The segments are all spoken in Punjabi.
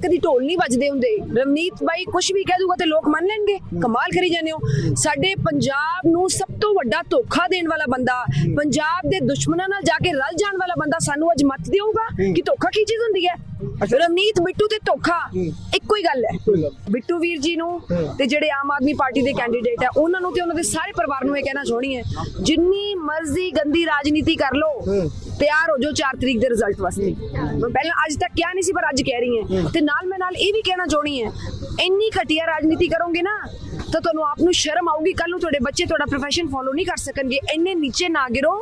ਕਦੀ ਢੋਲ ਨਹੀਂ ਵੱਜਦੇ ਹੁੰਦੇ। ਰਵਨੀਤ ਬਾਈ ਕੁਝ ਵੀ ਕਹਿ ਦੂਗਾ ਤੇ ਲੋਕ ਮੰਨ ਲੈਣਗੇ। ਕਮਾਲ ਕਰੀ ਜਾਂਦੇ ਹੋ। ਸਾਡੇ ਪੰਜਾਬ ਨੂੰ ਸਭ ਤੋਂ ਵੱਡਾ ਧੋਖਾ ਦੇਣ ਵਾਲਾ ਬੰਦਾ ਪੰਜਾਬ ਦੇ ਦੁਸ਼ਮਣਾਂ ਨਾਲ ਜਾ ਕੇ ਰਲ ਜਾਣ ਵਾਲਾ ਬੰਦਾ ਸਾਨੂੰ ਅੱਜ ਮਤ ਦੇਊਗਾ ਕਿ ਧੋਖਾ ਕੀ ਚੀਜ਼ ਹੁੰਦੀ ਹੈ? ਰਵਨੀਤ ਬਿੱਟੂ ਤੇ ਧੋਖਾ। ਇੱਕੋ ਹੀ ਗੱਲ ਹੈ। ਬਿੱਟੂ ਵੀਰ ਜੀ ਨੂੰ ਤੇ ਜਿਹੜੇ ਆਮ ਆਦਮੀ ਪਾਰਟੀ ਦੇ ਕੈਂਡੀਡੇਟ ਹੈ ਉਹਨਾਂ ਨੂੰ ਤੇ ਉਹਨਾਂ ਦੇ ਸਾਰੇ ਪਰਿਵਾਰ ਨੂੰ ਇਹ ਕਹਿਣਾ ਚਾਹਣੀ ਹੈ ਜਿੰਨੀ ਮਰਜ਼ੀ ਗੰਦੀ ਰਾਜਨੀਤੀ ਕਰ ਲੋ ਤਿਆਰ ਹੋ ਜਾਓ 4 ਤਰੀਕ ਦੇ ਰਿਜ਼ਲਟ ਵਾਸਤੇ। ਮੈਂ ਪਹਿਲਾਂ ਅੱਜ ਤੱਕ ਕਿਹਾ ਨਹੀਂ ਸੀ ਪਰ ਅੱਜ ਕਹਿ ਰਹੀ ਹਾਂ। ਤੇ ਨਾਲ ਮੈਂ ਨਾਲ ਇਹ ਵੀ ਕਹਿਣਾ ਚਾਹਣੀ ਹੈ ਇੰਨੀ ਘਟੀਆ ਰਾਜਨੀਤੀ ਕਰੋਗੇ ਨਾ ਤਾਂ ਤੁਹਾਨੂੰ ਆਪ ਨੂੰ ਸ਼ਰਮ ਆਊਗੀ ਕੱਲ ਨੂੰ ਤੁਹਾਡੇ ਬੱਚੇ ਤੁਹਾਡਾ profession ਫੋਲੋ ਨਹੀਂ ਕਰ ਸਕਣਗੇ। ਇੰਨੇ ਨੀਚੇ ਨਾ ਗਿਰੋ।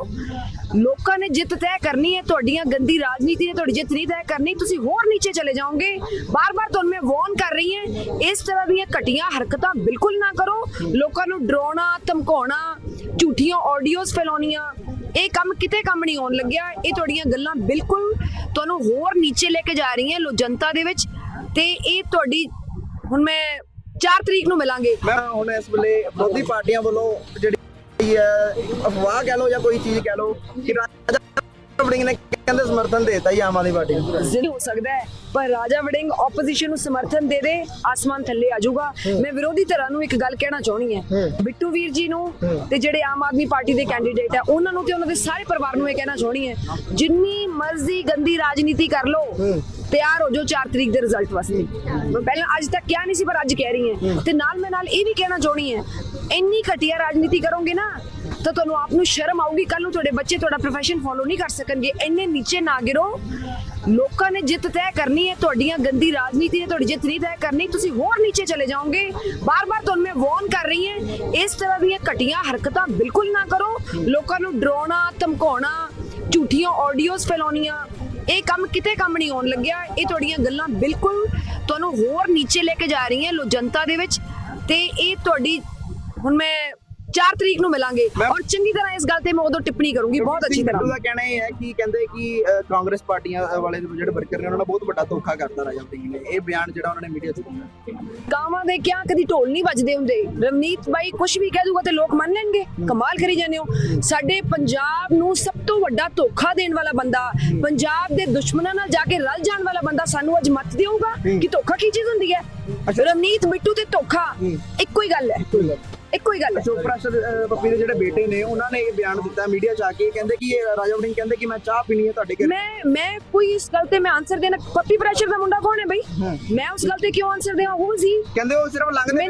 ਲੋਕਾਂ ਨੇ ਜਿੱਤ ਤੈਅ ਕਰਨੀ ਹੈ ਤੁਹਾਡੀਆਂ ਗੰਦੀ ਰਾਜਨੀਤੀ ਨੇ ਤੁਹਾਡੀ ਜਿੱਤ ਨਹੀਂ ਤੈਅ ਕਰਨੀ ਤੁਸੀਂ ਹੋਰ ਨੀਚੇ ਚਲੇ ਜਾਓਗੇ। ਬਾਰ-ਬਾਰ ਤੁਹਾਨੂੰ ਮੈਂ ਵਾਰਨ ਕਰ ਰਹੀ ਹਾਂ, ਇਸ ਤਰ੍ਹਾਂ ਦੀਆਂ ਘਟੀਆਂ ਹਰਕਤਾਂ ਬਿਲਕੁਲ ਨਾ ਕਰੋ। ਲੋਕਾਂ ਨੂੰ ਡਰਾਉਣਾ, ਧਮਕਾਉਣਾ, ਝੂਠੀਆਂ ਆਡੀਓਜ਼ ਫੈਲਾਉਣੀਆਂ, ਇਹ ਕੰਮ ਕਿਤੇ ਕੰਮ ਨਹੀਂ ਆਉਣ ਲੱਗਿਆ। ਇਹ ਤੁਹਾਡੀਆਂ ਗੱਲਾਂ ਬਿਲਕੁਲ ਤੁਹਾਨੂੰ ਹੋਰ ਨੀਚੇ ਲੈ ਕੇ ਜਾ ਰਹੀਆਂ ਲੋ ਜਨਤਾ ਦੇ ਵਿੱਚ ਤੇ ਇਹ ਤੁਹਾਡੀ ਹੁਣ ਮੈਂ 4 ਤਰੀਕ ਨੂੰ ਮਿਲਾਂਗੇ। ਮੈਂ ਹੁਣ ਇਸ ਵੇਲੇ ਵਿਰੋਧੀ ਪਾਰਟੀਆਂ ਵੱਲੋਂ ਜਿਹੜੀ ਹੈ, ਅਫਵਾਹ ਕਹਿ ਲਓ ਜਾਂ ਕੋਈ ਚੀਜ਼ ਕਹਿ ਲਓ ਕਿ ਰਾਜਾ ਵੜਿੰਗ ਨੇ ਕਹਿੰਦੇ ਸਮਰਥਨ ਦੇਤਾ ਹੀ ਆਮ ਆਦਮੀ ਪਾਰਟੀ ਨੂੰ। ਜ਼ਿਲ ਹੋ ਸਕਦਾ ਹੈ ਪਰ ਰਾਜਾ ਵੜਿੰਗ ਆਪੋਜੀਸ਼ਨ ਨੂੰ ਸਮਰਥਨ ਦੇ ਦੇ ਆਸਮਾਨ ਥੱਲੇ ਆ ਜਾਊਗਾ। ਮੈਂ ਵਿਰੋਧੀ ਧਿਰਾਂ ਨੂੰ ਇੱਕ ਗੱਲ ਕਹਿਣਾ ਚਾਹਣੀ ਹੈ। ਬਿੱਟੂ ਵੀਰ ਜੀ ਨੂੰ ਤੇ ਜਿਹੜੇ ਆਮ ਆਦਮੀ ਪਾਰਟੀ ਦੇ ਕੈਂਡੀਡੇਟ ਹੈ ਉਹਨਾਂ ਨੂੰ ਤੇ ਉਹਨਾਂ ਦੇ ਸਾਰੇ ਪਰਿਵਾਰ ਨੂੰ ਇਹ ਕਹਿਣਾ ਚਾਹਣੀ ਹੈ ਜਿੰਨੀ ਮਰਜ਼ੀ ਗੰਦੀ ਰਾਜਨੀਤੀ ਕਰ ਲੋ ਤਿਆਰ ਹੋ ਜਾਓ 4 ਤਰੀਕ ਦੇ ਰਿਜ਼ਲਟ ਵਾਸਤੇ। ਮੈਂ ਪਹਿਲਾਂ ਅੱਜ ਤੱਕ ਕਿਹਾ ਨਹੀਂ ਸੀ ਪਰ ਅੱਜ ਕਹਿ ਰਹੀ ਹਾਂ। ਤੇ ਨਾਲ ਮੈਂ ਨਾਲ ਇਹ ਵੀ ਕਹਿਣਾ ਚਾਹਣੀ ਹੈ ਇੰਨੀ ਘਟੀਆ ਰਾਜਨੀਤੀ ਕਰੋਗੇ ਨਾ ਤਾਂ ਤੁਹਾਨੂੰ ਆਪ ਨੂੰ ਸ਼ਰਮ ਆਊਗੀ ਕੱਲ ਨੂੰ ਤੁਹਾਡੇ ਬੱਚੇ ਤੁਹਾਡਾ profession ਫੋਲੋ ਨਹੀਂ ਕਰ ਸਕਣਗੇ ਇੰਨੇ ਨੀਚੇ ਨਾ ਗਿਰੋ। ਲੋਕਾਂ ਨੇ ਜਿੱਤ ਤੈਅ ਕਰਨੀ ਹੈ। ਤੁਹਾਡੀਆਂ ਗੰਦੀ ਰਾਜਨੀਤੀ ਨੇ ਤੁਹਾਡੀ ਜਿੱਤ ਨਹੀਂ ਤੈਅ ਕਰਨੀ। ਤੁਸੀਂ ਹੋਰ ਨੀਚੇ ਚਲੇ ਜਾਓਗੇ। ਬਾਰ-ਬਾਰ ਤੁਹਾਨੂੰ ਮੈਂ ਵਾਰਨ ਕਰ ਰਹੀ ਹਾਂ। ਇਸ ਤਰ੍ਹਾਂ ਦੀਆਂ ਘਟੀਆਂ ਹਰਕਤਾਂ ਬਿਲਕੁਲ ਨਾ ਕਰੋ। ਲੋਕਾਂ ਨੂੰ ਡਰਾਉਣਾ, ਧਮਕਾਉਣਾ, ਝੂਠੀਆਂ ਆਡੀਓਜ਼ ਫੈਲਾਉਣੀਆਂ, ਇਹ ਕੰਮ ਕਿਤੇ ਕੰਮ ਨਹੀਂ ਆਉਣ ਲੱਗਿਆ। ਇਹ ਤੁਹਾਡੀਆਂ ਗੱਲਾਂ ਬਿਲਕੁਲ ਤੁਹਾਨੂੰ ਹੋਰ ਨੀਚੇ ਲੈ ਕੇ ਜਾ ਰਹੀਆਂ ਲੋ ਜਨਤਾ ਦੇ ਵਿੱਚ। ਤੇ ਇਹ ਤੁਹਾਡੀ, ਹੁਣ ਮੈਂ 4 ਤਰੀਕ ਨੂੰ ਮਿਲਾਂਗੇ। ਔਰ ਚੰਗੀ ਤਰ੍ਹਾਂ ਇਸ ਗੱਲ ਤੇ ਮੈਂ ਉਦੋਂ ਟਿੱਪਣੀ ਕਰੂੰਗੀ ਬਹੁਤ ਅੱਛੀ ਤਰ੍ਹਾਂ। ਦਾ ਕਹਿਣਾ ਇਹ ਹੈ ਕਿ ਕਹਿੰਦੇ ਕਿ ਕਾਂਗਰਸ ਪਾਰਟੀਆਂ ਵਾਲੇ ਜਿਹੜੇ ਵਰਕਰ ਨੇ ਉਹਨਾਂ ਨੇ ਬਹੁਤ ਵੱਡਾ ਧੋਖਾ ਕਰਤਾ ਰਾਜਾ ਵੜਿੰਗ ਨੇ। ਇਹ ਬਿਆਨ ਜਿਹੜਾ ਉਹਨਾਂ ਨੇ ਮੀਡੀਆ 'ਚ ਦਿੱਤਾ ਗਾਵਾਂ ਦੇ ਕਿਆ ਕਦੀ ਢੋਲ ਨਹੀਂ ਵੱਜਦੇ ਹੁੰਦੇ। ਰਵਨੀਤ ਬਾਈ ਕੁਝ ਵੀ ਕਹਿ ਦੂਗਾ ਤੇ ਲੋਕ ਮੰਨ ਲੈਣਗੇ। ਕਮਾਲ ਕਰੀ ਜਾਂਦੇ ਹੋ। ਸਾਡੇ ਪੰਜਾਬ ਨੂੰ ਸਭ ਤੋਂ ਵੱਡਾ ਧੋਖਾ ਦੇਣ ਵਾਲਾ ਬੰਦਾ ਪੰਜਾਬ ਦੇ ਦੁਸ਼ਮਣਾਂ ਨਾਲ ਜਾ ਕੇ ਰਲ ਜਾਣ ਵਾਲਾ ਬੰਦਾ ਸਾਨੂੰ ਅੱਜ ਮਤ ਦੇਊਗਾ ਕਿ ਧੋਖਾ ਕੀ ਚੀਜ਼ ਹੁੰਦੀ ਹੈ? ਰਵਨੀਤ ਬਿੱਟੂ ਤੇ ਧੋਖਾ ਇੱਕੋ ਹੀ ਗੱਲ ਹੈ। ਇੱਕੋ ਹੀ ਗੱਲ ਹੈ। ਚੋਪੜਾ ਪੱਪੀ ਦੇ ਜਿਹੜੇ ਬੇਟੇ ਨੇ ਉਹਨਾਂ ਨੇ ਇਹ ਬਿਆਨ ਦਿੱਤਾ ਮੀਡੀਆ 'ਚ ਆ ਕੇ। ਕਹਿੰਦੇ ਕਿ ਇਹ ਰਾਜਾ ਵੜਿੰਗ ਕਹਿੰਦੇ ਕਿ ਮੈਂ ਚਾਹ ਪੀਣੀ ਹੈ ਤੁਹਾਡੇ ਘਰ। ਮੈਂ ਮੈਂ ਕੋਈ ਇਸ ਗੱਲ ਤੇ ਮੈਂ ਆਨਸਰ ਦੇਣਾ ਪੱਪੀ ਪ੍ਰੈਸ਼ਰ ਦਾ ਮੁੰਡਾ ਕੌਣ ਹੈ ਬਈ? ਮੈਂ ਉਸ ਗੱਲ ਤੇ ਕਿਉਂ ਆਨਸਰ ਦੇਵਾਂ? ਉਹ ਸੀ ਕਹਿੰਦੇ ਉਹ ਸਿਰਫ ਲੰਘਦੇ